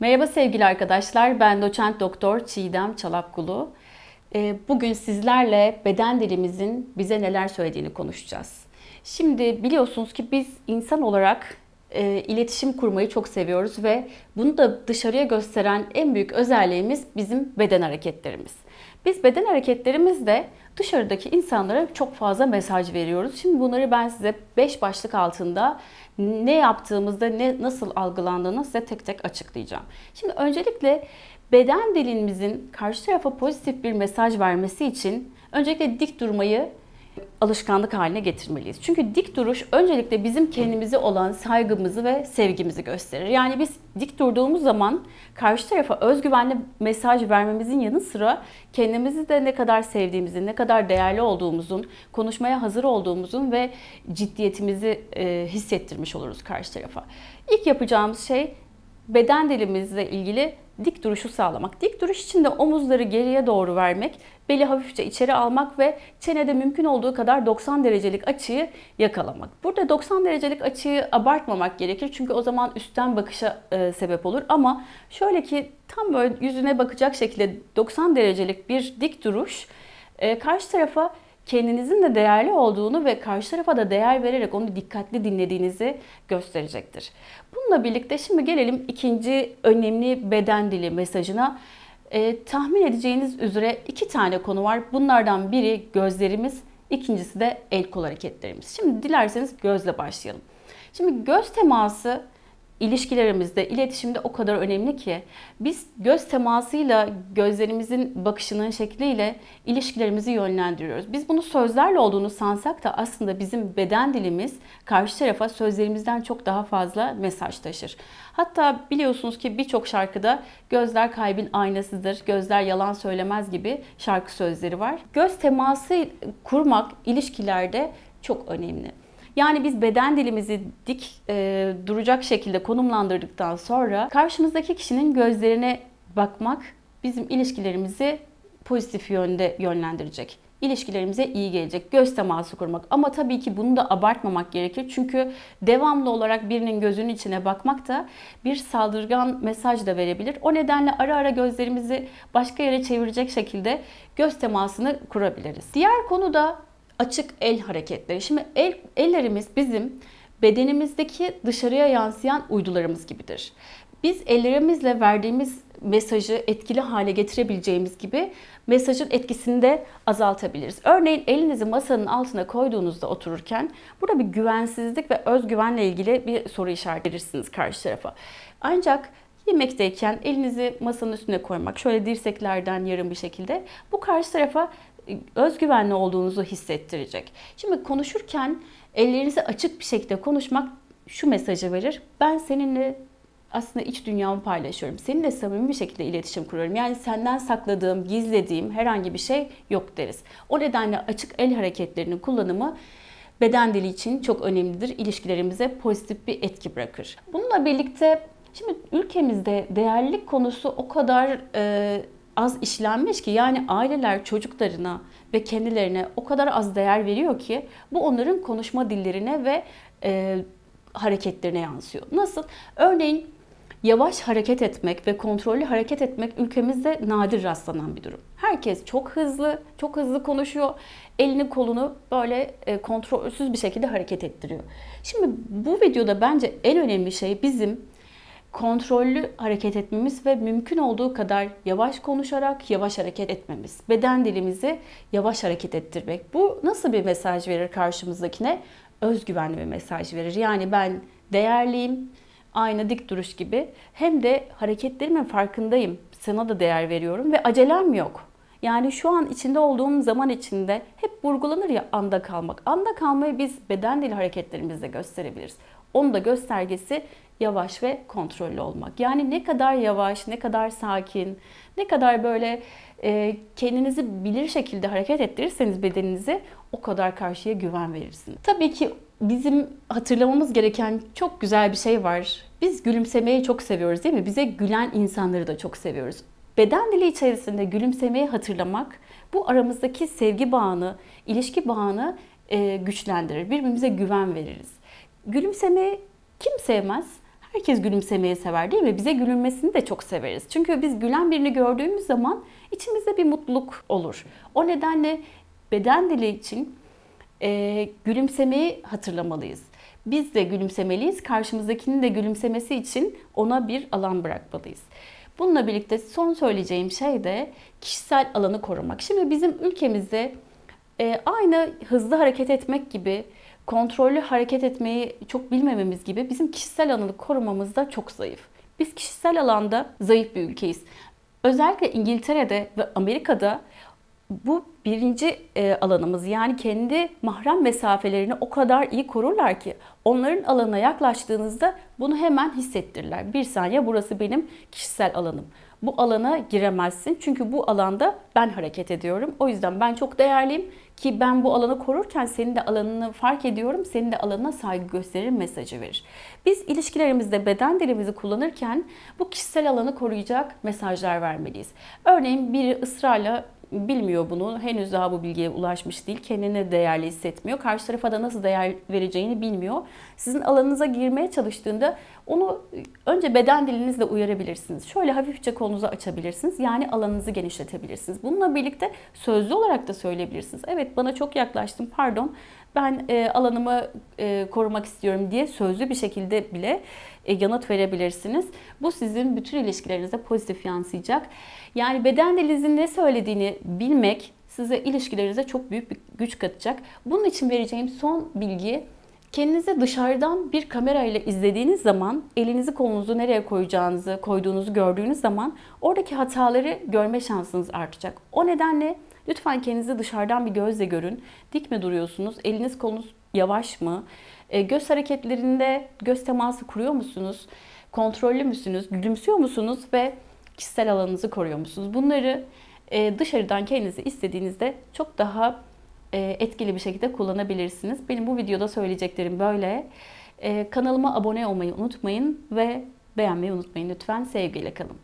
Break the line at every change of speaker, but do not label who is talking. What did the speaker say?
Merhaba sevgili arkadaşlar, ben doçent doktor Çiğdem Çalapkulu. Ee, Bugün sizlerle beden dilimizin bize neler söylediğini konuşacağız. Şimdi biliyorsunuz ki biz insan olarak e, iletişim kurmayı çok seviyoruz ve bunu da dışarıya gösteren en büyük özelliğimiz bizim beden hareketlerimiz. Biz beden hareketlerimizle dışarıdaki insanlara çok fazla mesaj veriyoruz. Şimdi bunları ben size 5 başlık altında ne yaptığımızda ne nasıl algılandığını size tek tek açıklayacağım. Şimdi öncelikle beden dilimizin karşı tarafa pozitif bir mesaj vermesi için öncelikle dik durmayı alışkanlık haline getirmeliyiz. Çünkü dik duruş öncelikle bizim kendimize olan saygımızı ve sevgimizi gösterir. Yani biz dik durduğumuz zaman karşı tarafa özgüvenli mesaj vermemizin yanı sıra kendimizi de ne kadar sevdiğimizin, ne kadar değerli olduğumuzun, konuşmaya hazır olduğumuzun ve ciddiyetimizi e, hissettirmiş oluruz karşı tarafa. İlk yapacağımız şey beden dilimizle ilgili dik duruşu sağlamak. Dik duruş için de omuzları geriye doğru vermek, beli hafifçe içeri almak ve çenede mümkün olduğu kadar 90 derecelik açıyı yakalamak. Burada 90 derecelik açıyı abartmamak gerekir çünkü o zaman üstten bakışa e, sebep olur ama şöyle ki tam böyle yüzüne bakacak şekilde 90 derecelik bir dik duruş e, karşı tarafa kendinizin de değerli olduğunu ve karşı tarafa da değer vererek onu dikkatli dinlediğinizi gösterecektir. Bununla birlikte şimdi gelelim ikinci önemli beden dili mesajına. Ee, tahmin edeceğiniz üzere iki tane konu var. Bunlardan biri gözlerimiz, ikincisi de el kol hareketlerimiz. Şimdi dilerseniz gözle başlayalım. Şimdi göz teması ilişkilerimizde, iletişimde o kadar önemli ki biz göz temasıyla gözlerimizin bakışının şekliyle ilişkilerimizi yönlendiriyoruz. Biz bunu sözlerle olduğunu sansak da aslında bizim beden dilimiz karşı tarafa sözlerimizden çok daha fazla mesaj taşır. Hatta biliyorsunuz ki birçok şarkıda gözler kalbin aynasıdır, gözler yalan söylemez gibi şarkı sözleri var. Göz teması kurmak ilişkilerde çok önemli. Yani biz beden dilimizi dik e, duracak şekilde konumlandırdıktan sonra karşımızdaki kişinin gözlerine bakmak bizim ilişkilerimizi pozitif yönde yönlendirecek. İlişkilerimize iyi gelecek. Göz teması kurmak. Ama tabii ki bunu da abartmamak gerekir. Çünkü devamlı olarak birinin gözünün içine bakmak da bir saldırgan mesaj da verebilir. O nedenle ara ara gözlerimizi başka yere çevirecek şekilde göz temasını kurabiliriz. Diğer konu da açık el hareketleri. Şimdi el, ellerimiz bizim bedenimizdeki dışarıya yansıyan uydularımız gibidir. Biz ellerimizle verdiğimiz mesajı etkili hale getirebileceğimiz gibi mesajın etkisini de azaltabiliriz. Örneğin elinizi masanın altına koyduğunuzda otururken burada bir güvensizlik ve özgüvenle ilgili bir soru işareti verirsiniz karşı tarafa. Ancak yemekteyken elinizi masanın üstüne koymak, şöyle dirseklerden yarım bir şekilde bu karşı tarafa özgüvenli olduğunuzu hissettirecek. Şimdi konuşurken ellerinizi açık bir şekilde konuşmak şu mesajı verir. Ben seninle aslında iç dünyamı paylaşıyorum. Seninle samimi bir şekilde iletişim kuruyorum. Yani senden sakladığım, gizlediğim herhangi bir şey yok deriz. O nedenle açık el hareketlerinin kullanımı beden dili için çok önemlidir. İlişkilerimize pozitif bir etki bırakır. Bununla birlikte şimdi ülkemizde değerlilik konusu o kadar e, az işlenmiş ki yani aileler çocuklarına ve kendilerine o kadar az değer veriyor ki bu onların konuşma dillerine ve e, hareketlerine yansıyor. Nasıl? Örneğin yavaş hareket etmek ve kontrollü hareket etmek ülkemizde nadir rastlanan bir durum. Herkes çok hızlı, çok hızlı konuşuyor. Elini kolunu böyle e, kontrolsüz bir şekilde hareket ettiriyor. Şimdi bu videoda bence en önemli şey bizim kontrollü hareket etmemiz ve mümkün olduğu kadar yavaş konuşarak yavaş hareket etmemiz. Beden dilimizi yavaş hareket ettirmek. Bu nasıl bir mesaj verir karşımızdakine? Özgüvenli bir mesaj verir. Yani ben değerliyim, aynı dik duruş gibi. Hem de hareketlerimin farkındayım. Sana da değer veriyorum ve acelem yok. Yani şu an içinde olduğum zaman içinde hep vurgulanır ya anda kalmak. Anda kalmayı biz beden dili hareketlerimizle gösterebiliriz. Onun da göstergesi yavaş ve kontrollü olmak. Yani ne kadar yavaş, ne kadar sakin, ne kadar böyle e, kendinizi bilir şekilde hareket ettirirseniz bedeninizi o kadar karşıya güven verirsiniz. Tabii ki bizim hatırlamamız gereken çok güzel bir şey var. Biz gülümsemeyi çok seviyoruz değil mi? Bize gülen insanları da çok seviyoruz. Beden dili içerisinde gülümsemeyi hatırlamak bu aramızdaki sevgi bağını, ilişki bağını e, güçlendirir. Birbirimize güven veririz. Gülümsemeyi kim sevmez? Herkes gülümsemeyi sever değil mi? Bize gülünmesini de çok severiz. Çünkü biz gülen birini gördüğümüz zaman içimizde bir mutluluk olur. O nedenle beden dili için e, gülümsemeyi hatırlamalıyız. Biz de gülümsemeliyiz. Karşımızdakinin de gülümsemesi için ona bir alan bırakmalıyız. Bununla birlikte son söyleyeceğim şey de kişisel alanı korumak. Şimdi bizim ülkemizde e, aynı hızlı hareket etmek gibi, kontrollü hareket etmeyi çok bilmememiz gibi bizim kişisel alanı korumamız da çok zayıf. Biz kişisel alanda zayıf bir ülkeyiz. Özellikle İngiltere'de ve Amerika'da bu birinci e, alanımız yani kendi mahrem mesafelerini o kadar iyi korurlar ki onların alanına yaklaştığınızda bunu hemen hissettirirler. Bir saniye burası benim kişisel alanım. Bu alana giremezsin çünkü bu alanda ben hareket ediyorum. O yüzden ben çok değerliyim ki ben bu alanı korurken senin de alanını fark ediyorum. Senin de alanına saygı gösterir mesajı verir. Biz ilişkilerimizde beden dilimizi kullanırken bu kişisel alanı koruyacak mesajlar vermeliyiz. Örneğin biri ısrarla bilmiyor bunu. Henüz daha bu bilgiye ulaşmış değil. Kendini değerli hissetmiyor. Karşı tarafa da nasıl değer vereceğini bilmiyor. Sizin alanınıza girmeye çalıştığında onu önce beden dilinizle uyarabilirsiniz. Şöyle hafifçe kolunuzu açabilirsiniz. Yani alanınızı genişletebilirsiniz. Bununla birlikte sözlü olarak da söyleyebilirsiniz. Evet bana çok yaklaştın pardon ben e, alanımı e, korumak istiyorum diye sözlü bir şekilde bile e, yanıt verebilirsiniz. Bu sizin bütün ilişkilerinize pozitif yansıyacak. Yani beden dilinizin ne söylediğini bilmek size ilişkilerinize çok büyük bir güç katacak. Bunun için vereceğim son bilgi Kendinizi dışarıdan bir kamera ile izlediğiniz zaman elinizi kolunuzu nereye koyacağınızı, koyduğunuzu gördüğünüz zaman oradaki hataları görme şansınız artacak. O nedenle lütfen kendinizi dışarıdan bir gözle görün. Dik mi duruyorsunuz? Eliniz kolunuz yavaş mı? E, göz hareketlerinde göz teması kuruyor musunuz? Kontrollü müsünüz? Gülümsüyor musunuz? Ve kişisel alanınızı koruyor musunuz? Bunları e, dışarıdan kendinizi istediğinizde çok daha etkili bir şekilde kullanabilirsiniz. Benim bu videoda söyleyeceklerim böyle. E, kanalıma abone olmayı unutmayın ve beğenmeyi unutmayın lütfen. Sevgiyle kalın.